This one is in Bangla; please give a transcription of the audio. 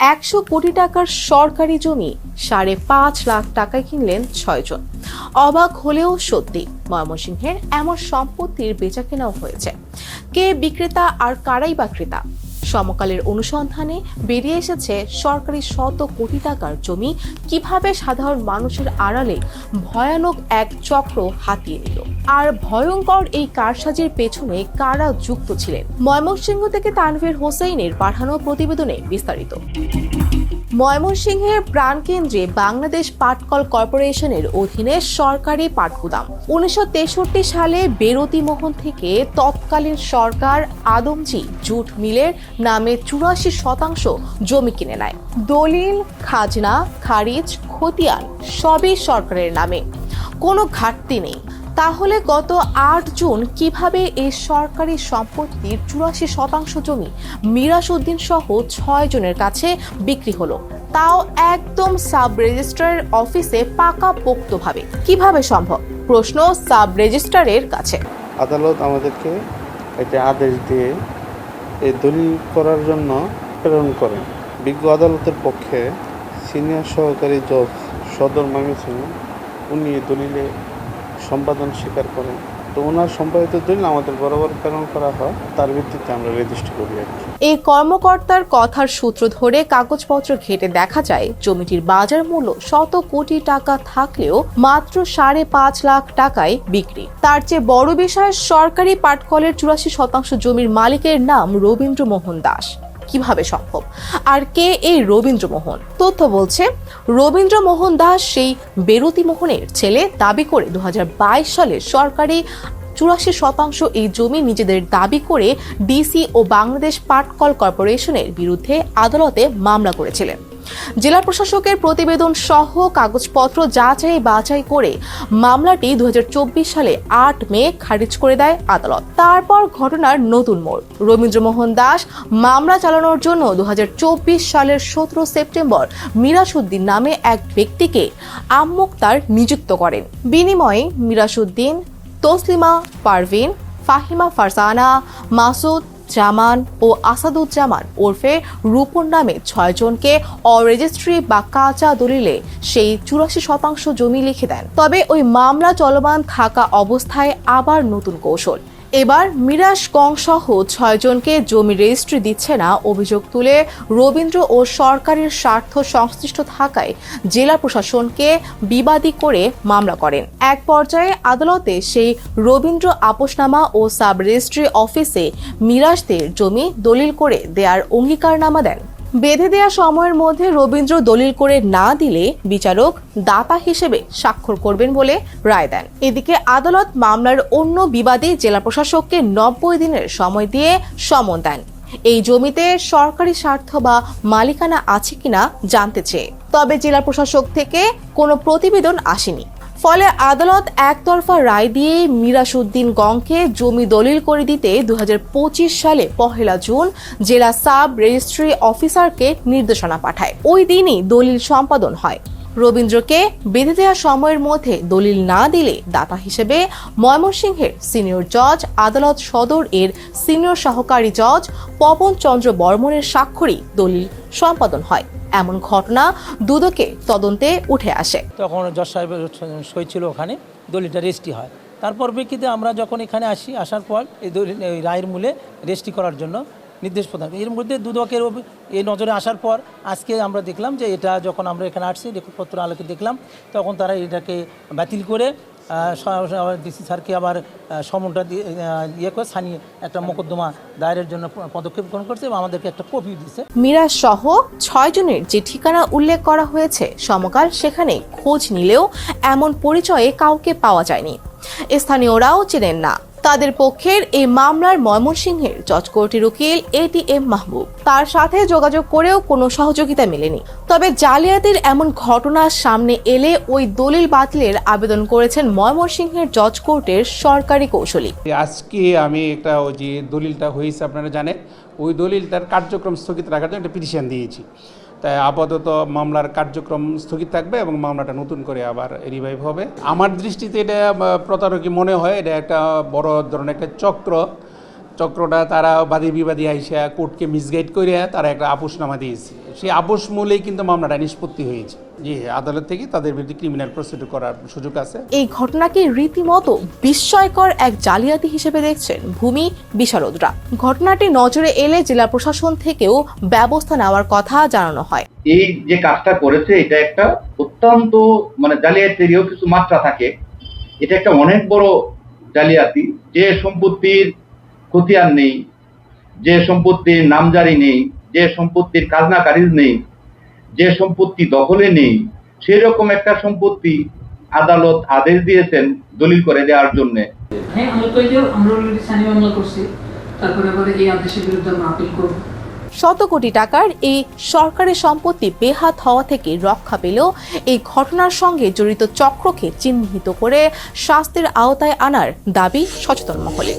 একশো কোটি টাকার সরকারি জমি, সাড়ে পাঁচ লাখ টাকায় কিনলেন ছয়জন। অবাক হলেও সত্যি, ময়মনসিংহের এমন সম্পত্তির বেচা কেনাও হয়েছে। কে বিক্রেতা আর কারাই বা ক্রেতা? সমকালের অনুসন্ধানে বেরিয়ে এসেছে সরকারি শত কোটি টাকার জমি কীভাবে সাধারণ মানুষের আড়ালে ভয়ানক এক চক্র হাতিয়ে নিল। আর ভয়ঙ্কর এই কারসাজির পেছনে কারা যুক্ত ছিলেন? ময়মনসিংহ থেকে তানভীর হোসেইনের পাঠানো প্রতিবেদনে বিস্তারিত। ময়মনসিংহের প্রাণকেন্দ্রে বাংলাদেশ পাটকল কর্পোরেশনের অধীনে সরকারি পাটগুদাম। উনিশশো তেষট্টি সালে বেরতি মোহন থেকে তৎকালীন সরকার আদমজি জুট মিলের নামে চুরাশি শতাংশ জমি কিনে নেয়। দলিল, খাজনা, খারিজ, খতিয়ান সবই সরকারের নামে। কোনো ঘাটতি নেই। তাহলে গত আট জুন কীভাবে এই সরকারি সম্পত্তির চুরাশি শতাংশ জমি মিরাজ উদ্দিন সহ ছয় জনের কাছে বিক্রি হলো? তাও একদম সাব রেজিস্ট্রার অফিসে পাকা পোক্তভাবে কীভাবে সম্ভব? প্রশ্ন সাব রেজিস্ট্রারের কাছে। আদালত আমাদেরকে একটি আদেশ দিয়ে এই দলিল করার জন্য প্রেরণ করেন। বিজ্ঞ আদালতের পক্ষে সিনিয়র সহকারী জজ সদর ময়মনসিংহ উনি দলিলে সম্পাদন স্বীকার করেন। তো ওনার সম্পাদিত দলিল আমাদের বরাবর প্রেরণ করা হয়, তার ভিত্তিতে আমরা রেজিস্ট্রি করি আর কি। এই কর্মকর্তার কথার সূত্র ধরে কাগজপত্র ঘেটে দেখা যায়, জমিটির বাজার মূল্য শত কোটি টাকা থাকলেও মাত্র সাড়ে পাঁচ লাখ টাকায় বিক্রি। তার চেয়ে বড় বিষয়, সরকারি পাটকলের চুরাশি শতাংশ জমির মালিকের নাম রবীন্দ্র মোহন দাস। কীভাবে সম্ভব? আর কে এই রবীন্দ্র মোহন তথ্য বলছে, রবীন্দ্রমোহন দাস সেই বেরতি মোহনের ছেলে দাবি করে দু হাজার বাইশ সালে সরকারি চুরাশি শতাংশ এই জমি নিজেদের দাবি করে ডিসি ও বাংলাদেশ পাটকল কর্পোরেশনের বিরুদ্ধে আদালতে মামলা করেছিলেন। জেলা প্রশাসকের প্রতিবেদন সহ কাগজপত্র যাচাই বাছাই করে মামলাটি দু হাজার চব্বিশ সালে আট মে খারিজ করে দেয় আদালত। তারপর ঘটনার নতুন মোড়। রবীন্দ্রমোহন দাস, মামলা চালানোর জন্য দু হাজার চব্বিশ সালের সতেরো সেপ্টেম্বর মিরাসুদ্দিন নামে এক ব্যক্তিকে আম্মুক্তার নিযুক্ত করেন। বিনিময়ে মিরাসুদ্দিন তসলিমা পারভিন, ফাহিমা ফারসানা মাসুদ জামান ও আসাদুজ্জামান ওরফে রূপন নামে ছয়জনকে অরেজিস্ট্রি বা কাঁচা দলিলে সেই চুরাশি শতাংশ জমি লিখে দেন। তবে ওই মামলা চলমান থাকা অবস্থায় আবার নতুন কৌশল। এবার মিরাজ কং সহ ছয়জনকে জমি রেজিস্ট্রি দিচ্ছে না, অভিযোগ তুলে রবীন্দ্র ও সরকারের স্বার্থ সংশ্লিষ্ট থাকায় জেলা প্রশাসনকে বিবাদী করে মামলা করেন। এক পর্যায়ে আদালতে সেই রবীন্দ্র আপোষনামা ও সাব রেজিস্ট্রি অফিসে মিরাজদের জমি দলিল করে দেয়ার অঙ্গীকারনামা দেন। বেঁধে দেয়া সময়ের মধ্যে রবীন্দ্র দলিল করে না দিলে বিচারক দাতা হিসেবে স্বাক্ষর করবেন বলে রায় দেন। এদিকে আদালত মামলার অন্য বিবাদী জেলা প্রশাসককে নব্বই দিনের সময় দিয়ে সমন দেন। এই জমিতে সরকারি স্বার্থ বা মালিকানা আছে কিনা জানতে চেয়ে। তবে জেলা প্রশাসক থেকে কোনো প্রতিবেদন আসেনি। ফলে আদালত একতরফা রায় দিয়ে মিরাসুদ্দিন গংকে জমি দলিল করে দিতে দু হাজার পঁচিশ সালে পহেলা জুন জেলা সাব রেজিস্ট্রি অফিসারকে নির্দেশনা পাঠায়। ওই দিনই দলিল সম্পাদন হয়। রবীন্দ্রকে বেঁধে দেওয়া সময়ের মধ্যে দলিল না দিলে দাতা হিসেবে ময়মনসিংহের সিনিয়র জজ, আদালত সদর এর সিনিয়র সহকারী জজ পবন চন্দ্র বর্মনের স্বাক্ষরই দলিল সম্পাদন হয়। এমন ঘটনা দুদকে তদন্তে উঠে আসে। তখন জজ সাহেবের সই ছিল ওখানে, দলিলটা রেজিস্ট্রি হয়। তারপর প্রেক্ষিতে আমরা যখন এখানে আসি, আসার পর এই রায়ের মূলে রেজিস্ট্রি করার জন্য নির্দেশ প্রদান। এর মধ্যে দুদকের এই নজরে আসার পর আজকে আমরা দেখলাম যে এটা যখন আমরা এখানে আসছি রেকর্ডপত্র আলোকে দেখলাম, তখন তারা এটাকে বাতিল করে ডিসি স্যারকে আবার সমনটা দিয়ে ইয়ে করে স্থানীয় একটা মোকদ্দমা দায়েরের জন্য পদক্ষেপ গ্রহণ করছে এবং আমাদেরকে একটা কপি দিচ্ছে মিরাজ সহ ছয় জনের যে ঠিকানা উল্লেখ করা হয়েছে, সমকাল সেখানে খোঁজ নিলেও এমন পরিচয়ে কাউকে পাওয়া যায়নি। স্থানীয়রাও চেনেন না। তাদের পক্ষের এই মামলার ময়মনসিংহের জজ কোর্টের উকিল এটিএম মাহবুব। তার সাথে যোগাযোগ করেও কোনো সহযোগিতা মেলেনি। তবে জালিয়াতির এমন ঘটনা সামনে এলে ওই দলিল বাতিলের আবেদন করেছেন ময়মনসিংহের জজ কোর্টের সরকারি কৌশলী। আজকে আমি একটা ওই যে দলিলটা হয়েছে আপনারা জানেন, ওই দলিলটার কার্যক্রম স্থগিত রাখার জন্য একটা পিটিশন দিয়েছি। তাই আপাতত মামলার কার্যক্রম স্থগিত থাকবে এবং মামলাটা নতুন করে আবার রিভাইভ হবে। আমার দৃষ্টিতে এটা প্রতারকী মনে হয়, এটা একটা বড় ধরনের একটা চক্র। চক্রটা তারা বাদী বিবাদী আইসা কোর্টকে মিসগাইড করিয়া তারা একটা আপোষ নামা দিয়েছে। সেই আপোষ মূলেই কিন্তু মামলাটা নিষ্পত্তি হয়েছে। যে আদালত থেকে তাদের বিরুদ্ধে ক্রিমিনাল প্রসিডিউর করার সুযোগ আছে। এই ঘটনাকে রীতিমতো বিস্ময়কর এক জালিয়াতি হিসেবে দেখছেন ভূমি বিশারদরা। ঘটনাটি নজরে এলে জেলা প্রশাসন থেকেও ব্যবস্থা নেওয়ার কথা জানানো হয়। এই যে কাজটা করেছে এটা একটা অত্যন্ত মানে জালিয়াতিরও কিছু মাত্রা থাকে। এটা একটা অনেক বড় জালিয়াতি। যে সম্পত্তির খতিয়ান নেই যে সম্পত্তির নামজারি নেই যে সম্পত্তির খাজনা কারিজ নেই যে সম্পত্তি দখলে নেই সেরকম একটা সম্পত্তি আদালত আদেশ দিয়েছেন দলিল করে দেওয়ার জন্য। হ্যাঁ আমরা তো আমরা অলরেডি সানি মামলা করছি। তারপরে আবার এই আদেশের বিরুদ্ধে আমরা আপিল করব। শত কোটি টাকার এই সরকারি সম্পত্তি বেহাত হওয়া থেকে রক্ষা পেলেও এই ঘটনার সঙ্গে জড়িত চক্রকে চিহ্নিত করে শাস্তির আওতায় আনার দাবি সচেতন মহলে।